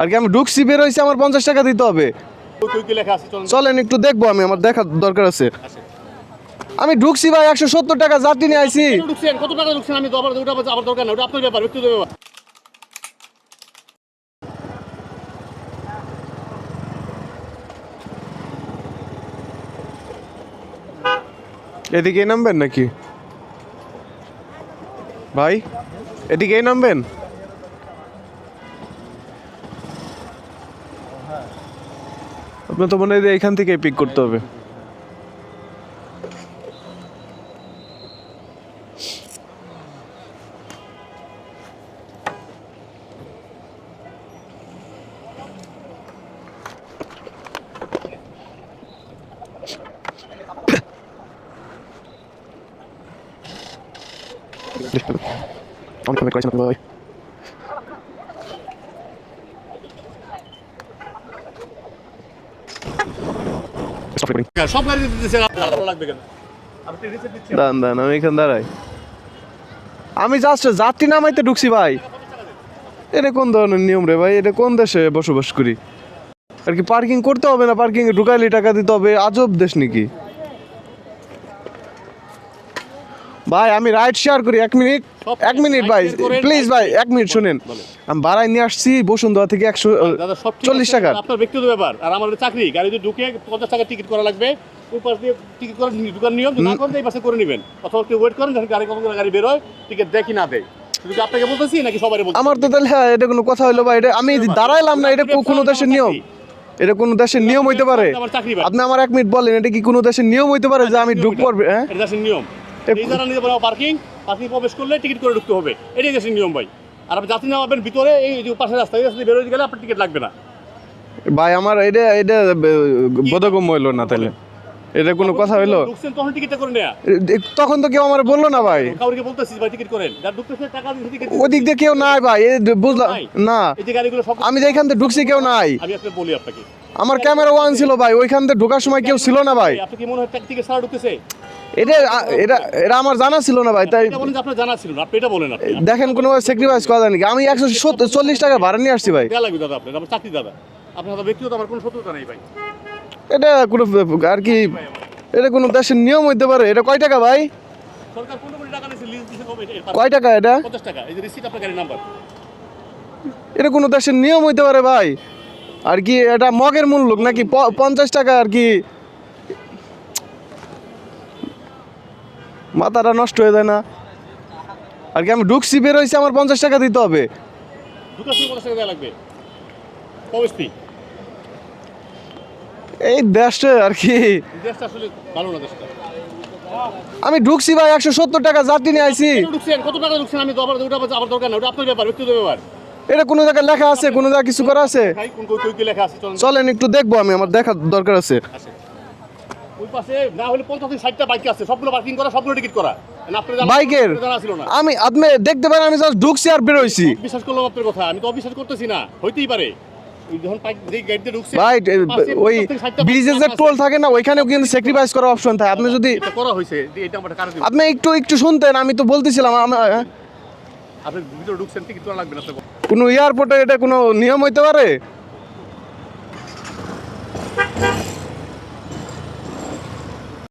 আর কি আমি ঢুকছি, বের হয়েছে আমার পঞ্চাশ টাকা দিতে হবে। চলুন, একটু দেখব আমি, আমার দেখার দরকার আছে। আমি ঢুকছি ভাই, একশো সত্তর টাকা যাত্রী নিয়ে আইছি। কত টাকা এদিকে নামবেন নাকি? ভাই এদিকেই নামবেন? আপনার তো মনে হয় এখান থেকে পিক করতে হবে। করেছেন ভাই সব গাড়ি ভালো লাগবে কেন? আপনি রিসিপ্ট দিচ্ছেন। দাঁড়ান দাঁড়ান আমি এখানে দাঁড়াই। আমি জাস্ট যাত্রী নামাইতে ঢুকছি ভাই। এটা কোন ধরনের নিয়ম রে ভাই? এটা কোন দেশে বসবাস করি? আর কি পার্কিং করতে হবে না? পার্কিং এ ঢুকাইলে টাকা দিতে হবে? আজব দেশ নাকি? ভাই আমি রাইড শেয়ার করি এক মিনিট এক মিনিট ভাই প্লিজ ভাই এক মিনিট শুনেন। আমি ভাড়ায় নিয়ে আসছি বসুন্ধরা থেকে একশো চল্লিশ টাকা আপনার ব্যক্তিগত ব্যাপার। আর আমাদের চাকরি গাড়িতে ঢুকে পঞ্চাশ টাকা টিকিট করা লাগবে। ওই পাশ দিয়ে টিকিট করার দোকান নিয়ম না করেন এই পাশে করে নেবেন। অথবা কেউ ওয়েট করেন যখন গাড়ি করে গাড়ি বেরোয় টিকিট দেখি না দেয়। আপনাকে বলতেছি নাকি সবাই আমার তো তাহলে হ্যাঁ, এটা কোনো কথা হইল ভাই এটা আমি দাঁড়াইলাম না এটা কোনো দেশের নিয়ম। এটা কোনো দেশের নিয়ম হইতে পারে। আমার। আপনি আমার এক মিনিট বলেন এটা কি কোনো দেশের নিয়ম হইতে পারে যে আমি ঢুকবো হ্যাঁ? দেশের নিয়ম। যারা নিতে পারো পার্কিং পার্কিং প্রবেশ করলে টিকিট করে ঢুকতে হবে। এটাই দেশের নিয়ম ভাই। আর আপনি যাত্রী নামাবেন ভিতরে এই যে পাশে রাস্তা এই রাস্তা বেরোতে গেলে আপনার টিকিট লাগবে না। ভাই আমার এটা এটা বোধগম্য হইল না তাহলে। এটা কোনো কথা হইল? তখন টিকিটটা করে নেয়া। তখন তো কেউ আমার বলল না ভাই। কাউকে বলতেছি ভাই টিকিট করেন। যার ঢুকতেছে টাকা দিয়ে টিকিট ওদিক দিয়ে কেউ নাই ভাই বুঝলাম না। এই যে গাড়িগুলো সব আমি যেখান থেকে ঢুকছি কেউ নাই। আমি আপনাকে বলি আপনাকে। আমার ক্যামেরা ওয়ান ছিল ভাই ওইখান থেকে ঢোকার সময় কেউ ছিল না ভাই। আপনি কি মনে হয় টিকিট ছাড়া ঢুকতেছে? এটা এটা এটা আমার জানা ছিল না ভাই তাই আপনার জানা ছিল না আপনি এটা বলেন দেখেন কোনো স্যাক্রিফাইস করা যায় নাকি? আমি একশো চল্লিশ টাকা ভাড়া নিয়ে আসছি ভাই। লাগবে দাদা আপনার আমার চাকরি দাদা। আপনার ব্যক্তিগত আমার কোনো শত্রুতা নেই ভাই। এটা কোনো আর কি এটা কোনো দেশের নিয়ম হইতে পারে। এটা কয় টাকা ভাই? কয় টাকা এটা? এটা কোনো দেশের নিয়ম হইতে পারে ভাই। আর কি এটা মগের মূল্য নাকি? পঞ্চাশ টাকা আর কি মাথাটা নষ্ট হয়ে যায় না। আর কি আমি ঢুকছি বের হয়েছে আমার পঞ্চাশ টাকা দিতে হবে। এই দেশে আর কি। দেশটা দেশটা। আমি ঢুকছি ভাই একশো সত্তর টাকা যাত্রী নিয়ে আইছি। কত টাকা ঢুকছেন? আমি আবার ওটা আবার- আবার দরকার না ওটা আপনার ব্যাপার ব্যক্তিগত ব্যাপার। এটা কোনো জায়গায় লেখা আছে কোনো জায়গায় কিছু করা আছে? চলুন। একটু দেখব আমি আমার দেখার দরকার আছে। আসে। ওই পাশে না হলে পঞ্চাশ থেকে ষাটটা বাইক আছে সবগুলো পার্কিং করা সবগুলো টিকিট করা। না, আপনার জানা- বাইকের? আপনার জানা ছিল না। আমি আপনি দেখতে পারেন আমি জাস্ট ঢুকছি আর বের হইছি। বিশ্বাস করলাম আপনার কথা আমি তো অবিশ্বাস করতেছি না হইতেই পারে। ওই যখন বাইক যেই গাড়িতে ঢুকছে ভাই ওই 50 থেকে 60টা বাইক ব্রিজে যে টোল থাকে না ওইখানেও কিন্তু স্যাক্রিফাইস করার অপশন থাকে। আপনি যদি করা হয়েছে আপনি একটু একটু শুনতেন আমি তো বলতেছিলাম হ্যাঁ? আপনি ভিতরে ঢুকছেন টিকিট করা লাগবে না কোনো এয়ারপোর্টে এটা কোনো নিয়ম হইতে পারে?